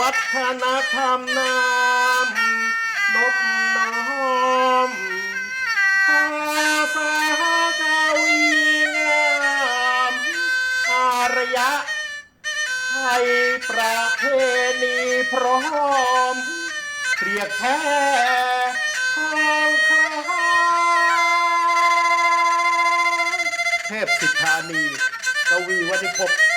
วัฒนธรรมน้ำนบน้อมภาษาเกาวีงามอารยะให้ประเพณีพร้อมเรียกแท้ทองคำเทพสิทธานีกวีวัฒนพ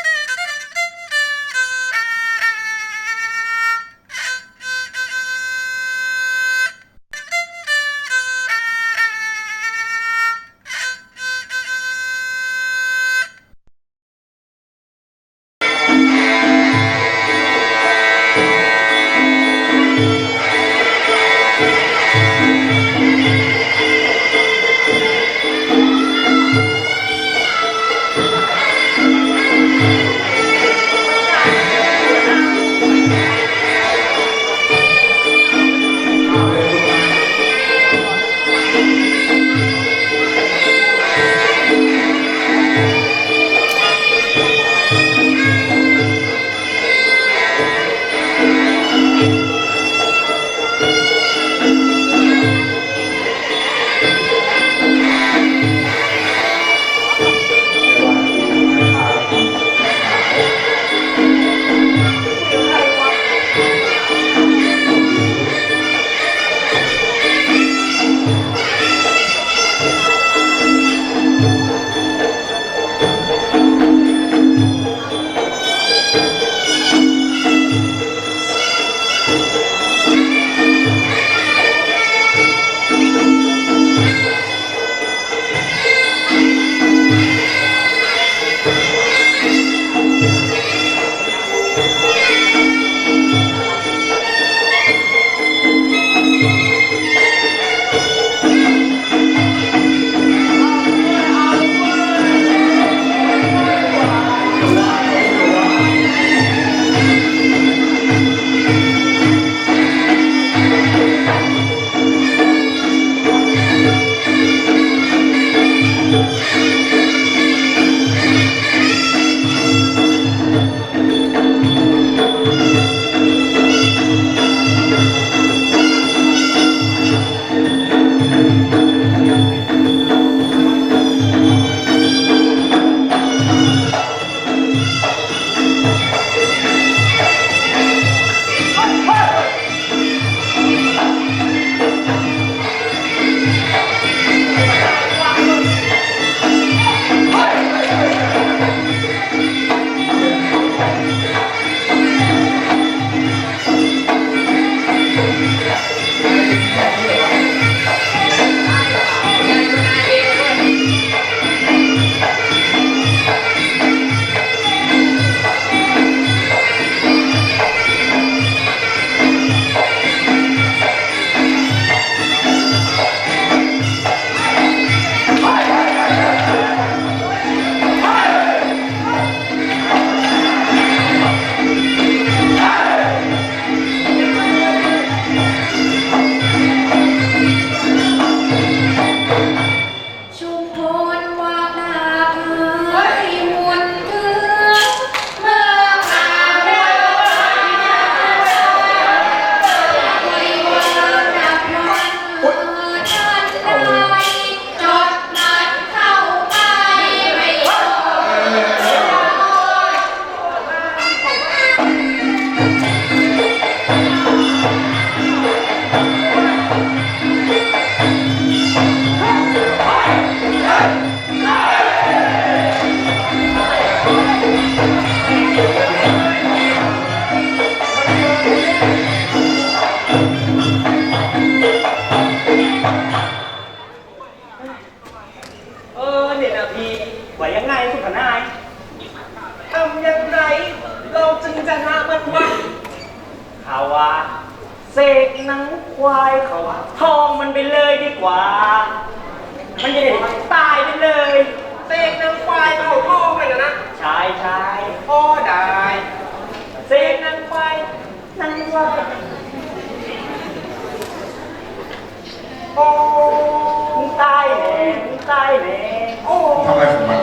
ได้แน่โอ้ทำอะไรของมัน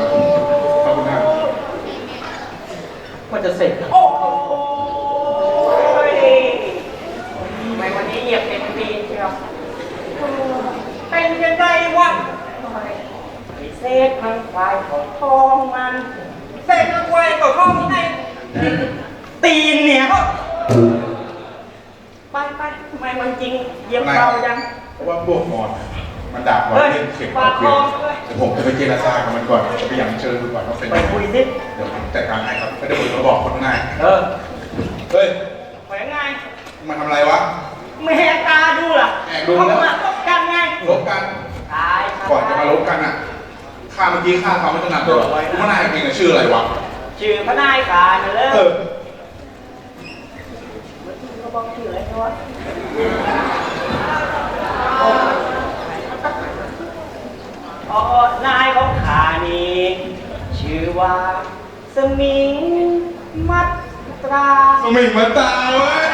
ขอบคุณมากมันจะเสร็จโอ้ยทำไมวันนี้เหยียบเต็มตีนเชียวเป็นยังไงวะเศษมังควายของทองมันเศษมันควายของทองนี่ไงตีนเนี่ยเไปไปทำไมมันจริงเยียบเบายังเพราะว่าพวกมอน มันด่าก่อนเฮ้ยเล่นเข็มฝากคอเดี๋ยวผมจะไปเจรจากับมันก่อนจะไปยังเชิญดูก่อนว่าเป็นไปยังไงคุยสิเดี๋ยวผมจัดการให้ครับไม่ได้ผมมาบอกคนง่ายเออเฮ้ยไปยังไงมาทำอะไรวะไม่ให้ตาดูล่ะแอบดูเขานะมาตบกันไงลบกันตายครับก่อนจะมาลบกันอะข้าเมื่อกี้ข้าเขาไม่ถนัดตัวคุณมานายเองอะชื่ออะไรวะชื่อพระนายขานั่นเลยเออเขาบอกชื่ออะไรเขาวะ สมิงมัตราสมิงมาตาเว้ย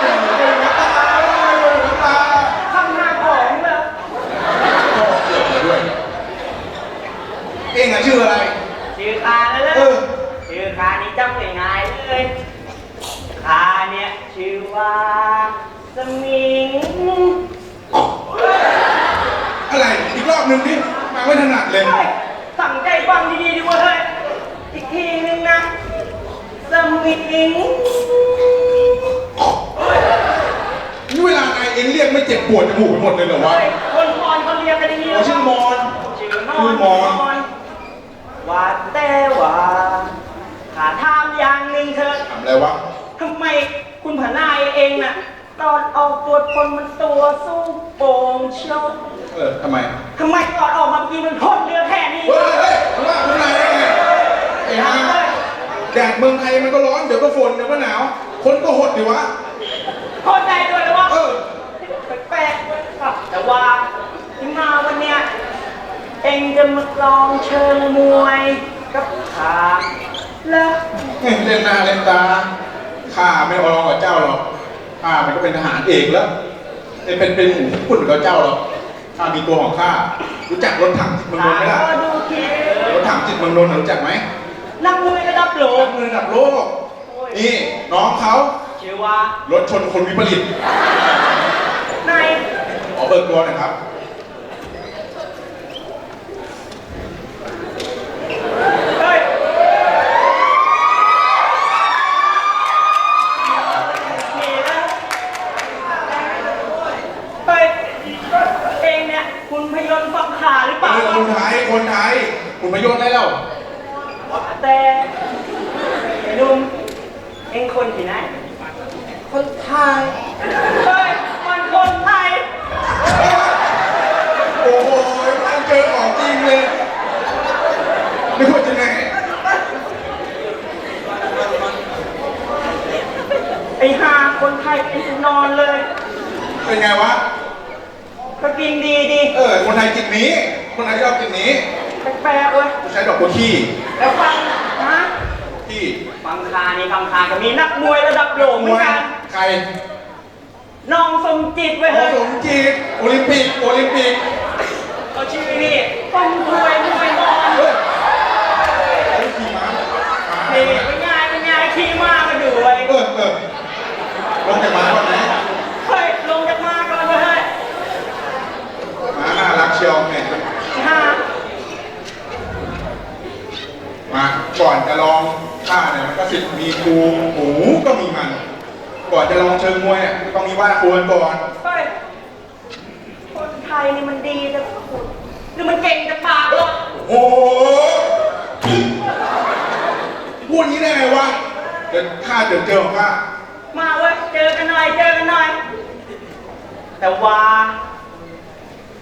สมิงมาตาเว้ยสมิงมาตาทำหน้าของเลยพ่อเกี่ยวมาด้วยเองอะชื่ออะไร ชื่อขานั่นเลยเออชื่อขานี่จำง่ายๆเลยขาเนี่ยชื่อว่าสมิงอะไรอีกรอบหนึ่งดิมาไม่ถนัดเลย เฮ้ยสั่งใจฟังดีๆดีเว้ยอีกทีนึงนะ สมิง นี่เวลานายเองเรียกไม่เจ็บปวดจมูกไปหมดเลยเหรอวะเฮ้ยคนพรเขาเรียกกันอย่างนี้อ๋อชื่อมอนชื่อชื่อมมออนนว่าแต่ว่าขาถามอย่างหนึ่งเถอะถามอะไรวะทำไมคุณผานายเองน่ะ ตอนออกตรวจคนมันตัวสู้โป่งเชียวเออทำไมทำไมตอนออกมาเมื่อกี้มันพ่นเรือแค่นี้เฮ้ยเฮ้ยเฮ้ยว่าคุณนายได้ไงไอ้ห่า แดดเมืองไทยมันก็ร้อนเดี๋ยวก็ฝนเดี๋ยวก็หนาว คนก็หดดิวะพ่นได้ด้วยเหรอวะเออ แปลกๆอะแต่ว่าที่มาวันเนี้ยเองจะมาลองเชิงมวยกับขาแล้วเล่นหน้าเล่นตา ข้าไม่เอารองกับเจ้าหรอก ข้ามันก็เป็นทหารเอกแล้วไม่เป็นเป็นหมูขุ่นกับเจ้าหรอก ข้ามีตัวของข้า รู้จักรถถังจิตเมืองนนท์ไหมล่ะขอดูที รถถังจิตเมืองนนท์รู้จักไหม นักมวยระดับโลนักกมวยระดับโลก นี่น้องเขาชื่อว่ารถชนคนวิปริตนายขอเบิกตัวหน่อยครับ เฮ้ยนี่นะเฮ้ยเองเนี่ยคุณพยนต์ฟังขาหรือเปล่า เออคนไทย คนไทย คุณประโยชน์ได้แล้ว แต่ไอ้หนุ่มเองคนที่ไหน คนไทย เฮ้ย มันคนไทย โอ้โหมันเจอของจริงเลยไม่ควรจะไง ไอ้ห่าคนไทยไอ้ นอนเลย เป็นไงวะ ก็กินดีดีเออ คนไทยกินนี้ คนไทยชอบกินนี้ แปลกๆเว้ยใช้ดอกบัวขี้แล้วฟังนะที่ฟังคานี่ฟังคาก็มีนักมวยระดับโลกเหมือนกันใครน้องสมจิตไว้ผเฮ้ยสมจีบโอลิมปิก โอลิมปิกเขาชื่อนี่ฟังถวยมวยมอนเฮ้ยไอ้ขี่ม้าม้านี่เป็นไงเป็นไงขี่ม้ามาดูเว้ยเออเออลงจากม้าก่อนไหม เฮ้ย ลงจากม้าก่อนเว้ยเฮ้ย ม้าน่ารักเชียวเนี่ย ห่า มาก่อนจะลองท่าเนี่ย มันก็สิมีครูหมูก็มีมัน ก่อนจะลองเชิงมวยเนี่ยต้องมีว่าครูกันก่อนเฮ้ยคนไทยนี่มันดีแต่พูดหรือมันเก่งแต่ปากวะโอ้โหพูดอย่างนี้ได้ไงวะเดี๋ยวข้าเดี๋ยวเจอของข้ามาเว้ยเจอกันหน่อยเจอกันหน่อย แต่ว่า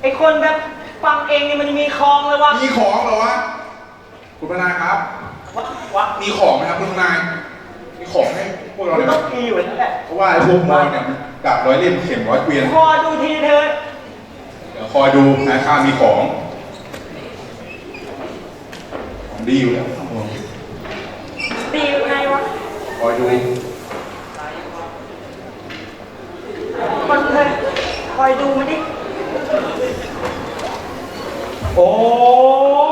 ไอคนแบบฟังเองนี่มันมีคลองเลยวะมีของเหรอวะคุณพนายครับ วะวะมีของไหมครับคุณพนาย มีของให้พวกเรามันเลยไหมต้องมีอยู่นั่นแหละเพราะว่าไอ้พวกมอนเนี่ยมันดาบร้อยเล่มเข็มร้อยเกวียน พอดูทีเธอเดี๋ยวคอยดูนะข้ามีของ ของดีอยู่แล้วดียังไงวะคอยดูคนเธอคอยดูมันดิโอ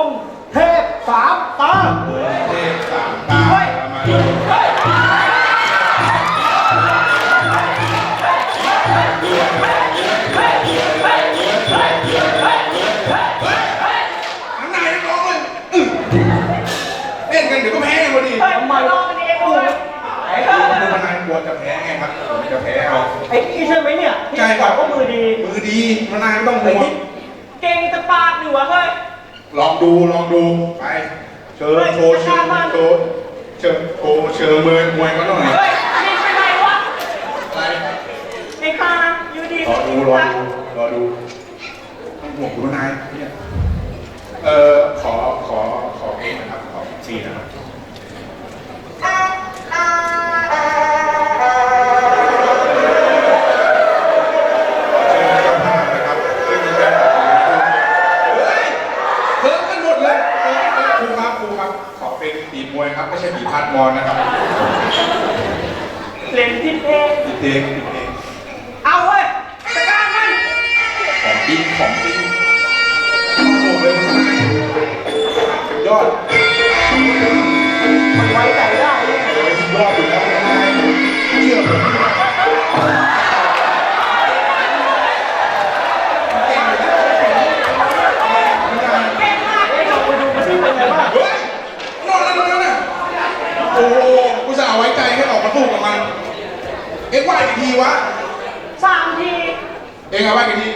มเทพ สามตาเทพสาม โชว์เชิญโชว์เชิญมวยมวยก็ต้องหน่อยเฮ้ยนี่เป็นไรวะอะไรไอ้ข้าอยู่ดีรอดูรอดูรอดูต้องห่วงคุณนายเนี่ยเอ่อขอขอขอเพลงนะครับขอซีนะครับ อดมันไว้ใจได้เนี่ยโอ้ยสุดยอดอยู่แล้วนายเชื่อผมเก่งอยู่แล้วคุณนายเก่งมากเลยลองไปดูมันสิเป็นไงบ้างเฮ้ยนอนแล้วนอนแล้วเนี่ยโอ้โหกูจะเอาไว้ใจให้ออกมาสู้กับมัน เอ็งว่ากี่ทีวะ สามที เอ็งเอาไว้กี่ที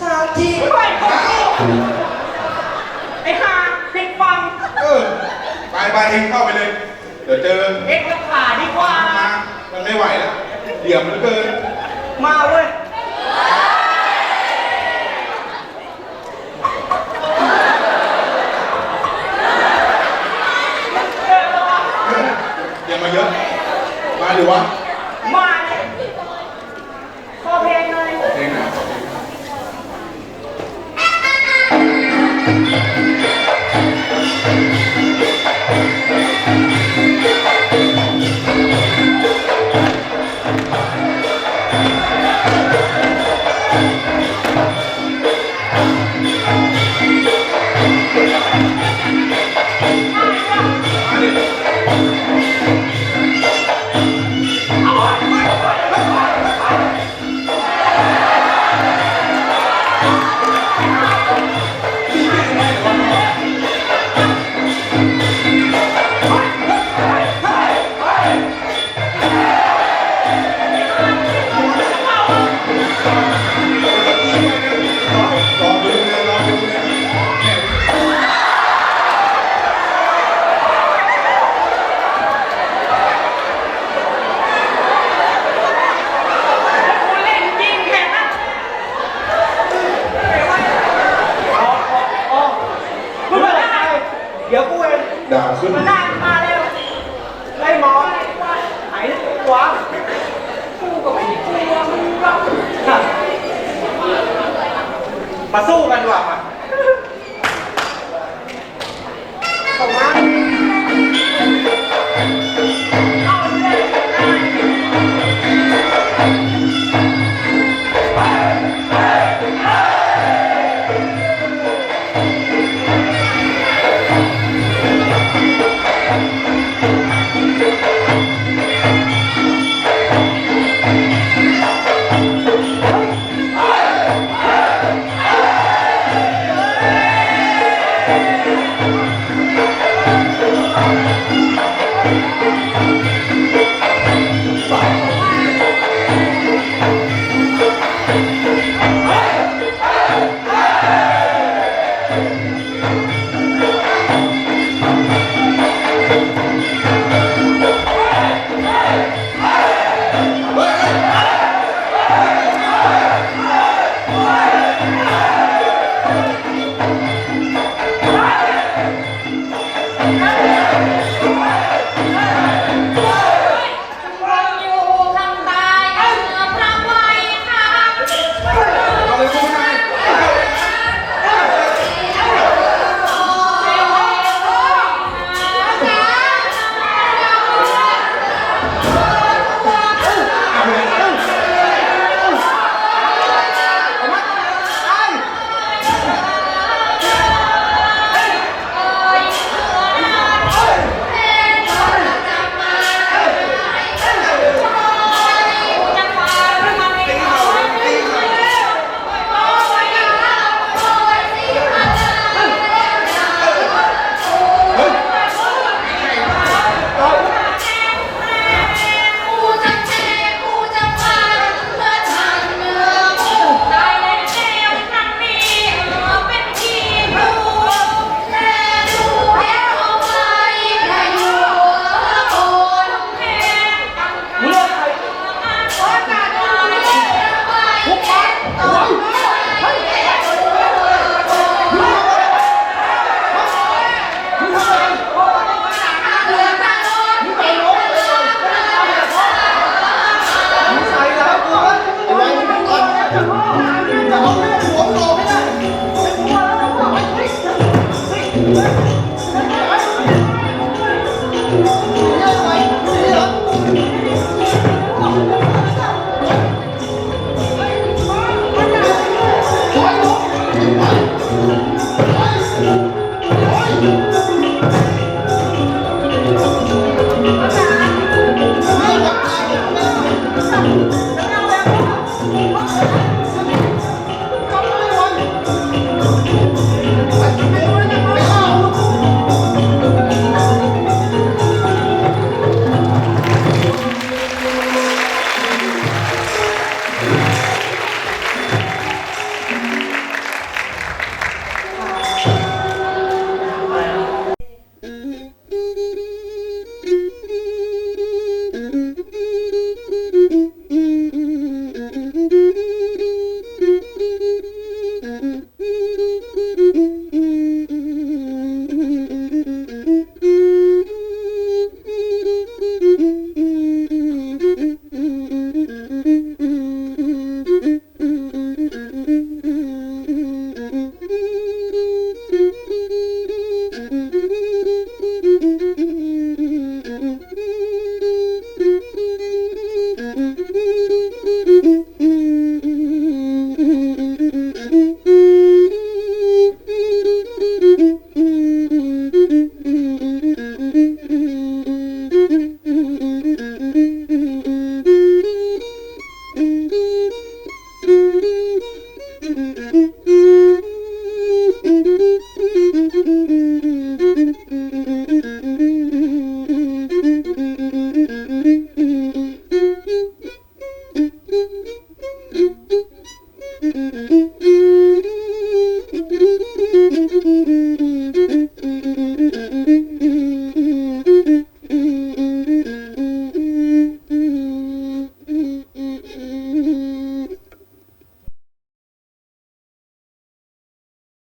สามทีไปก่อนไอ้ห่าผิดฟัง เออ ไปไปเอ็งเข้าไปเลย เดี๋ยวเจอเอ็กซ์ราคาดีกว่า มามันไม่ไหวแล้วเดี่ยมเหลือเกิน มาเว้ยเดี๋ยวมาเยอะ มาหรือวะ